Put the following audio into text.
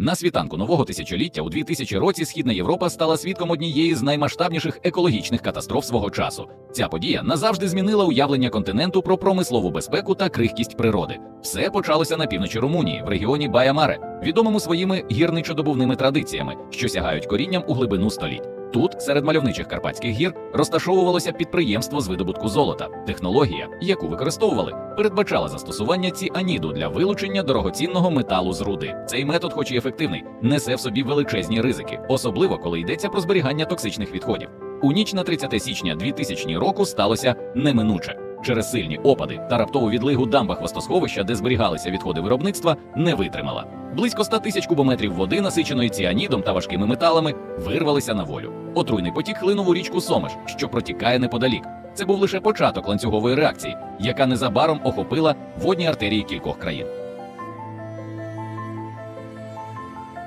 На світанку нового тисячоліття у 2000 році Східна Європа стала свідком однієї з наймасштабніших екологічних катастроф свого часу. Ця подія назавжди змінила уявлення континенту про промислову безпеку та крихкість природи. Все почалося на півночі Румунії, в регіоні Баямаре, відомому своїми гірничодобувними традиціями, що сягають корінням у глибину століть. Тут, серед мальовничих карпатських гір, розташовувалося підприємство з видобутку золота. Технологія, яку використовували, передбачала застосування ціаніду для вилучення дорогоцінного металу з руди. Цей метод, хоч і ефективний, несе в собі величезні ризики, особливо коли йдеться про зберігання токсичних відходів. У ніч на 30 січня 2000 року сталося неминуче. Через сильні опади та раптову відлигу дамба хвостосховища, де зберігалися відходи виробництва, не витримала. Близько 100 тисяч кубометрів води, насиченої ціанідом та важкими металами, вирвалися на волю. Отруйний потік хлинув у річку Сомеш, що протікає неподалік. Це був лише початок ланцюгової реакції, яка незабаром охопила водні артерії кількох країн.